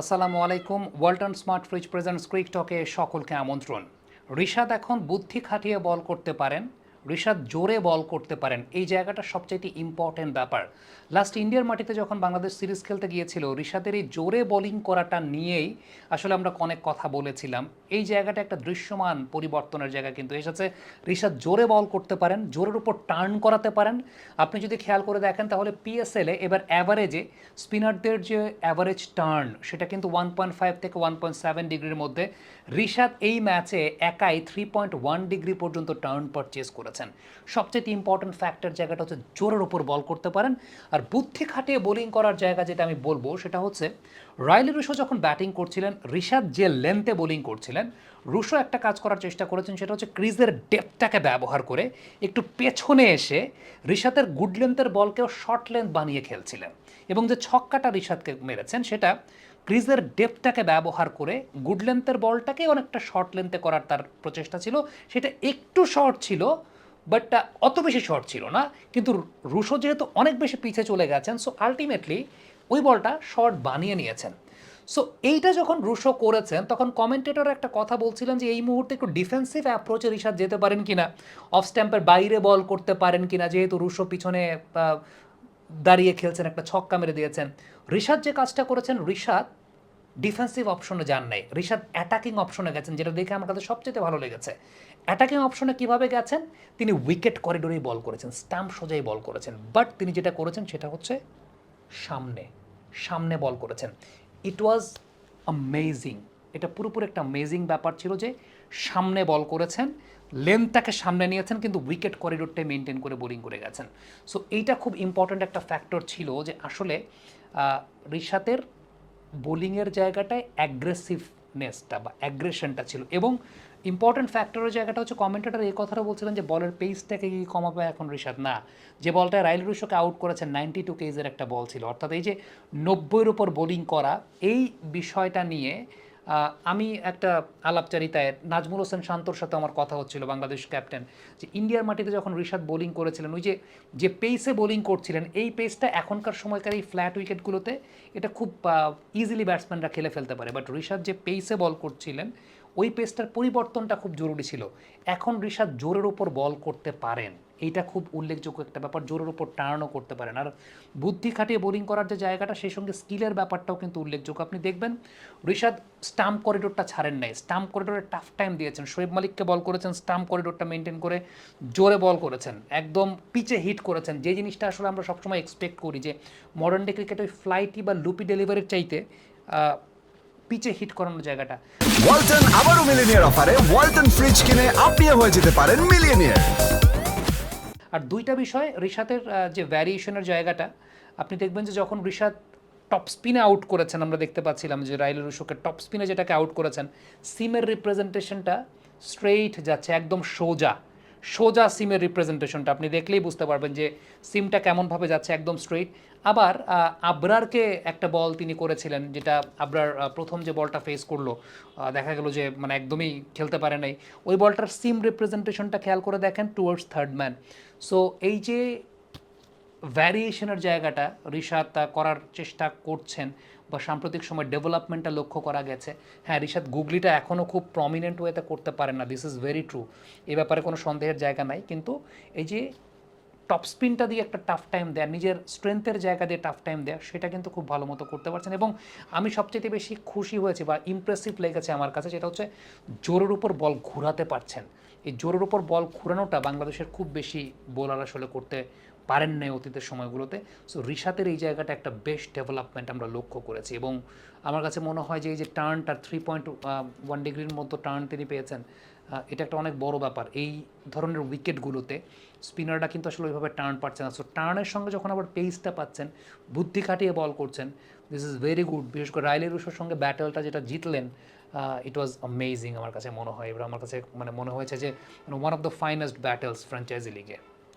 আসসালামু আলাইকুম। Walton smart fridge presents ক্রিকটকে সকলকে আমন্ত্রণ। ঋষাদ এখন বুদ্ধি খাটিয়ে বল করতে পারেন। ঋষাদ জোরে বল করতে পারেন। এই জায়গাটা সবচাইতে ইম্পর্টেন্ট ব্যাপার। লাস্ট ইন্ডিয়ার মাটিতে যখন বাংলাদেশ সিরিজ খেলতে গিয়েছিল ঋষাদের এই জোরে বোলিং করাটা নিয়েই আসলে আমরা অনেক কথা বলেছিলাম। এই জায়গাটা একটা দৃশ্যমান পরিবর্তনের জায়গা কিন্তু এসেছে। ঋষাদ জোরে বল করতে পারেন, জোরের উপর টার্ন করাতে পারেন। আপনি যদি খেয়াল করে দেখেন, তাহলে পিএসএলে এবার অ্যাভারেজে স্পিনারদের যে অ্যাভারেজ টার্ন সেটা কিন্তু ওয়ান পয়েন্ট ফাইভ থেকে ওয়ান পয়েন্ট সেভেন ডিগ্রির মধ্যে। ঋষাদ এই ম্যাচে একাই থ্রি পয়েন্ট ওয়ান ডিগ্রি পর্যন্ত টার্ন পারচেস করেছেন। সবচেয়ে ইম্পর্টেন্ট ফ্যাক্টর জায়গাটা হচ্ছে জোরের উপর বল করতে পারেন। আর বুদ্ধি খাটিয়ে বোলিং করার জায়গা যেটা আমি বলব, সেটা হচ্ছে রায়লি রুশো যখন ব্যাটিং করছিলেন ঋষাদ যে লেন্থে বোলিং করছিলেন, রুশো একটা কাজ করার চেষ্টা করেছেন, সেটা হচ্ছে ক্রিজের ডেপটাকে ব্যবহার করে একটু পেছনে এসে ঋষাদের গুড লেন্থের বলকেও শর্ট লেন্থ বানিয়ে খেলছিলেন। এবং যে ছক্কাটা ঋষাদকে মেরেছেন, সেটা ক্রিজের ডেপটাকে ব্যবহার করে গুড লেন্থের বলটাকে অনেকটা শর্ট লেন্থে করার তার প্রচেষ্টা ছিল। সেটা একটু শর্ট ছিল বাট অত বেশি শর্ট ছিল না, কিন্তু রুশো যেহেতু অনেক বেশি পিছে চলে গেছেন সো আলটিমেটলি ওই বলটা শর্ট বানিয়ে নিয়েছেন। সো এইটা যখন রুশো করেছেন, তখন কমেন্টেটর একটা কথা বলছিলেন যে এই মুহূর্তে একটু ডিফেন্সিভ অ্যাপ্রোচে ঋষাদ যেতে পারেন কিনা অফ স্ট্যাম্পের বাইরে বল করতে পারেন কিনা, যেহেতু রুশো পিছনে দাঁড়িয়ে খেলছেন, একটা ছক্কা মেরে দিয়েছেন। ঋষাদ যে কাজটা করেছেন ঋষাদ ডিফেন্সিভ অপশনে যান নাই। ঋষাদ অ্যাটাকিং অপশনে গেছেন, যেটা দেখে আমার কাছে সবচেয়ে ভালো লেগেছে। অ্যাটাকিং অপশনে কীভাবে গেছেন? তিনি উইকেট করিডোরেই বল করেছেন স্টাম্প সোজাই বল করেছেন। বাট তিনি যেটা করেছেন, সেটা হচ্ছে সামনে সামনে বল করেছেন। ইট ওয়াজ অ্যামেজিং এটা পুরোপুরি একটা অ্যামেজিং ব্যাপার ছিল যে সামনে বল করেছেন লেন্থটাকে সামনে নিয়েছেন, কিন্তু উইকেট করিডোরটাই মেনটেন করে বোলিং করে গেছেন। সো এইটা খুব ইম্পর্ট্যান্ট একটা ফ্যাক্টর ছিল যে আসলে ঋষাতের বোলিংয়ের জায়গাটায় অ্যাগ্রেসিভনেসটা বা অ্যাগ্রেশনটা ছিল এবং ইম্পর্টেন্ট ফ্যাক্টরের জায়গাটা হচ্ছে কমেন্টেটার এই কথাটা বলছিলেন যে বলের পেসটাকে কি কমাবে এখন ঋষাদ না, যে বলটা রাইল রুশোকে আউট করেছে নাইনটি টু কেজের একটা বল ছিল। অর্থাৎ এই যে নব্বইয়ের উপর বোলিং করা, এই বিষয়টা নিয়ে আমি একটা আলাপচারিতায় নাজমুল হোসেন শান্তর সাথে আমার কথা হচ্ছিল, বাংলাদেশ ক্যাপ্টেন যে ইন্ডিয়ার মাটিতে যখন ঋষাদ বোলিং করেছিলেন, ওই যে যে পেসে বোলিং করছিলেন, এই পেসটা এখনকার সময়কার এই ফ্ল্যাট উইকেটগুলোতে এটা খুব ইজিলি ব্যাটসম্যানরা খেলে ফেলতে পারে। বাট ঋষাদ যে পেসে বল করছিলেন, ওই পেসটার পরিবর্তনটা খুব জরুরি ছিল। এখন ঋষাদ জোরের ওপর বল করতে পারেন। এইটা খুব উল্লেখযোগ্য একটা ব্যাপার, জোরের উপর টার্নও করতে পারেন। আর বুদ্ধি খাটিয়ে বোলিং করার যে জায়গাটা, সেই সঙ্গে স্কিলের ব্যাপারটাও কিন্তু উল্লেখযোগ্য। আপনি দেখবেন ঋষাদ স্টাম্প করিডোরটা ছাড়েন নাই। স্টাম্প করিডোরে টাফ টাইম দিয়েছেন। শোয়েব মালিককে বল করেছেন, স্টাম্প করিডোরটা মেনটেন করে জোরে বল করেছেন। একদম পিচে হিট করেছেন। যে জিনিসটা আসলে আমরা সবসময় এক্সপেক্ট করি যে মডার্ন ডে ক্রিকেট ওই ফ্লাইটি বা লুপি ডেলিভারির চাইতে পিচে হিট করানোর জায়গাটা। ওয়ালটন আবারও মিলিনিয়ার অফারে ওয়ালটন ফ্রিজ কিনে আপনিও হয়ে যেতে পারেন মিলিয়নিয়ার আর দুইটা বিষয় ঋষাতের যে ভ্যারিয়েশনের জায়গাটা, আপনি দেখবেন যে যখন ঋষাদ টপ স্পিনে আউট করেছেন, আমরা দেখতে পাচ্ছিলাম যে রাইলের রুশোকে টপ স্পিনে যেটাকে আউট করেছেন, সিমের রিপ্রেজেন্টেশনটা স্ট্রেইট যাচ্ছে, একদম সোজা। সোজা সিমের রিপ্রেজেন্টেশনটা আপনি দেখলেই বুঝতে পারবেন যে সিমটা কেমনভাবে যাচ্ছে, একদম স্ট্রেইট আবার আবরারকে একটা বল তিনি করেছিলেন, যেটা আবরার প্রথম যে বলটা ফেস করল দেখা গেল যে মানে একদমই খেলতে পারে নাই। ওই বলটার সিম রিপ্রেজেন্টেশনটা খেয়াল করে দেখেন টুয়ার্ডস থার্ড ম্যান সো এই যে ভ্যারিয়েশনের জায়গাটা ঋষাদ তা করার চেষ্টা করছেন বা সাম্প্রতিক সময় ডেভেলপমেন্টটা লক্ষ্য করা গেছে। হ্যাঁ ঋষাদ গুগলিটা এখনও খুব প্রমিনেন্ট ওয়েতে করতে পারে না। দিস ইজ ভেরি ট্রু এ ব্যাপারে কোনো সন্দেহের জায়গা নাই। কিন্তু এই যে টপ স্পিনটা দিয়ে একটা টাফ টাইম দেয়া, নিজের স্ট্রেংথের জায়গা দিয়ে টাফ টাইম দেয়া, সেটা কিন্তু খুব ভালো মতো করতে পারছেন। এবং আমি সবচেয়ে বেশি খুশি হয়েছি বা ইমপ্রেসিভ লেগেছে আমার কাছে, সেটা হচ্ছে জোরের উপর বল ঘোরাতে পারছেন। এই জোরের উপর বল ঘুরানোটা বাংলাদেশের খুব বেশি বোলার আসলে করতে পারেন নাই অতীতের সময়গুলোতে। সো ঋষাতের এই জায়গাটা একটা বেস্ট ডেভেলপমেন্ট আমরা লক্ষ্য করেছি এবং আমার কাছে মনে হয় যে এই যে টার্নটা থ্রি পয়েন্ট ওয়ান ডিগ্রির মতো টার্ন তিনি পেয়েছেন এটা একটা অনেক বড় ব্যাপার। এই ধরনের উইকেটগুলোতে স্পিনাররা কিন্তু আসলে ওইভাবে টার্ন পাচ্ছে না। সো টার্নের সঙ্গে যখন আবার পেসটা পাচ্ছেন, বুদ্ধি খাটিয়ে বল করছেন দিস ইজ ভেরি গুড বিশেষ করে রাইলি রুশোর সঙ্গে ব্যাটেলটা যেটা জিতলেন ইট ওয়াজ অ্যামেজিং আমার কাছে মনে হয়। এবার আমার কাছে মানে মনে হয়েছে যে one of the finest battles franchise লিগে